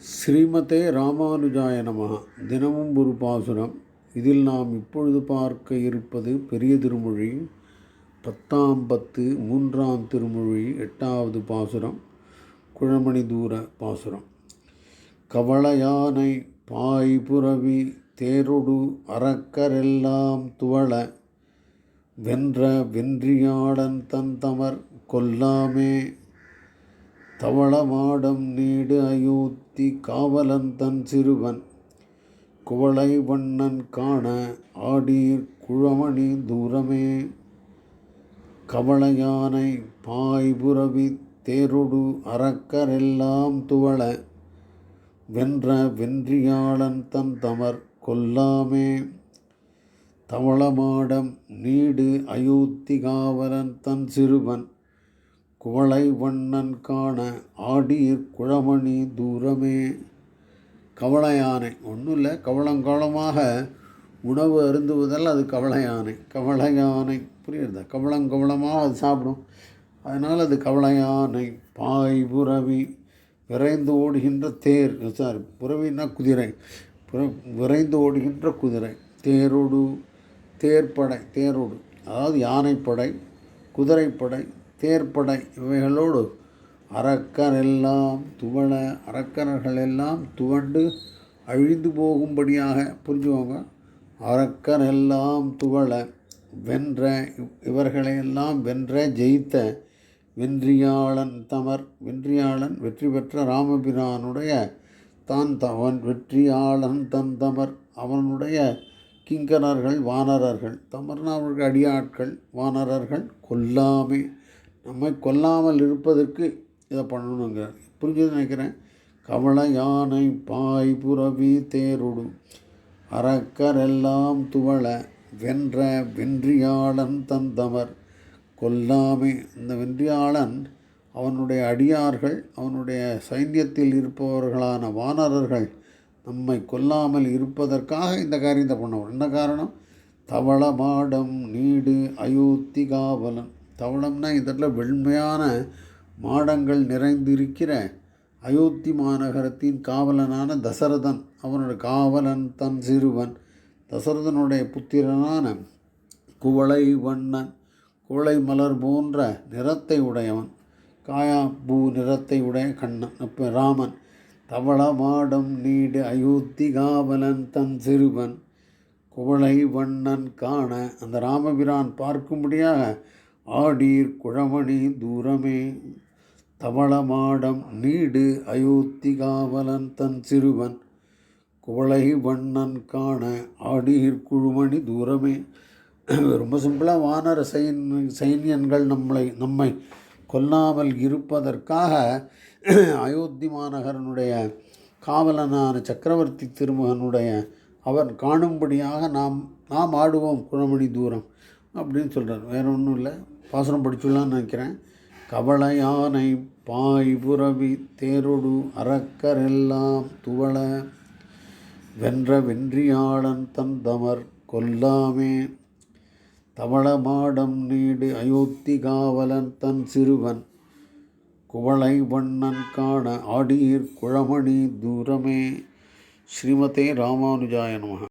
ஸ்ரீமதே ராமானுஜாய நமஹ. தினமும் ஒரு பாசுரம். இதில் நாம் இப்பொழுது பார்க்க இருப்பது பெரிய திருமொழி பத்தாம் பத்து மூன்றாம் திருமொழி எட்டாவது பாசுரம் குழமணி தூர பாசுரம். கவளையானை பாய்புரவி தேரொடு அறக்கரெல்லாம் துவள வென்ற வென்றியாடன் தன் தமர் கொல்லாமே தவளமாடம் நீடு அயோத்தி காவலன் தன் சிறுவன். குவளை வண்ணன் காண ஆடீர் குழமணி தூரமே. கவளையானை பாய்புரவி தேரொடு அறக்கரெல்லாம் துவள. வென்ற வென்றியாளன் தன் தமர் கொல்லாமே. தவளமாடம் நீடு அயோத்தி காவலன் தன் சிறுவன். குவளை வண்ணன் காண ஆடீர் குழமணி தூரமே. கவள யானை ஒன்றும் இல்லை கவளங்காலமாக உணவு அருந்துவதால் அது கவள யானை கவள யானை புரியுறதா கவளங்கவளமாக அது சாப்பிடும். அதனால் அது கவள யானை பாய் புறவி விரைந்து ஓடுகின்ற தேர். சாரி புறவின்னா குதிரை. புற விரைந்து ஓடுகின்ற குதிரை. தேரோடு தேர்ப்படை தேரோடு. அதாவது யானைப்படை குதிரைப்படை தேர்ப்படை இவைகளோடு அரக்கர் எல்லாம் துவள அரக்கரர்கள் எல்லாம் துவண்டு அழிந்து போகும்படியாக புரிஞ்சுக்கோங்க. அரக்கர் எல்லாம் துவள வென்ற இவர்களையெல்லாம் வென்ற ஜெயித்த வென்றியாளன் தமர் வென்றியாளன் வெற்றி பெற்ற ராமபிரானுடைய தான் தவன் வெற்றியாளன் தன் தமர் அவனுடைய கிங்கரர்கள் வானரர்கள் தமர்னா அவர்கள் அடியாட்கள் வானரர்கள் கொல்லாமே நம்மை கொல்லாமல் இருப்பதற்கு இதை பண்ணணுங்க புரிஞ்சது நினைக்கிறேன். கவள யானை பாய் புறவி தேருடும் அறக்கரெல்லாம் துவள வென்ற வென்றியாளன் தந்தவர். கொல்லாமே இந்த வென்றியாளன் அவனுடைய அடியார்கள் அவனுடைய சைன்யத்தில் இருப்பவர்களான வானரர்கள் நம்மை கொல்லாமல் இருப்பதற்காக இந்த காரியத்தை பண்ணவும் என்ன காரணம்? தவள மாடம் நீடு அயோத்தி காவலன். தவளம்னா இந்த இடத்துல வெண்மையான மாடங்கள் நிறைந்திருக்கிற அயோத்தி மாநகரத்தின் காவலனான தசரதன் அவனுடைய காவலன் தன் சிறுவன் தசரதனுடைய புத்திரனான குவளை வண்ணன் குவளை மலர் போன்ற நிறத்தை உடையவன் காயா பூ நிறத்தை உடைய கண்ணன் அப்போ ராமன். தவள மாடம் நீடு அயோத்தி காவலன் தன் சிறுவன் குவளை வண்ணன் காண. அந்த ராமபிரான் பார்க்கும்படியாக ஆடீர் குழமணி தூரமே தவளமாடம் நீடு அயோத்தி காவலன் தன் சிறுவன் குவளை வண்ணன் காண ஆடீர் குழுமணி தூரமே. ரொம்ப சிம்பிளாக வானர சைன் சைன்யன்கள் நம்மளை நம்மை கொல்லாமல் இருப்பதற்காக அயோத்தி மாநகரனுடைய காவலனான சக்கரவர்த்தி திருமகனுடைய அவன் காணும்படியாக நாம் நாம் ஆடுவோம் குழமணி தூரம் அப்படின்னு சொல்கிறார் வேறு ஒன்றும் இல்லை. பாசனம் படிச்சுடலான்னு நினைக்கிறேன். கவள யானை பாய் புறவி தேரொடு அறக்கரெல்லாம் துவள வென்ற வென்றியாளன் தன் தமர் கொல்லாமே தவளமாடம் நீடு அயோத்தி காவலன் தன் சிறுவன் குவளை வண்ணன் காண ஆடீர் குழமணி தூரமே. ஸ்ரீமதே ராமானுஜாய நமக.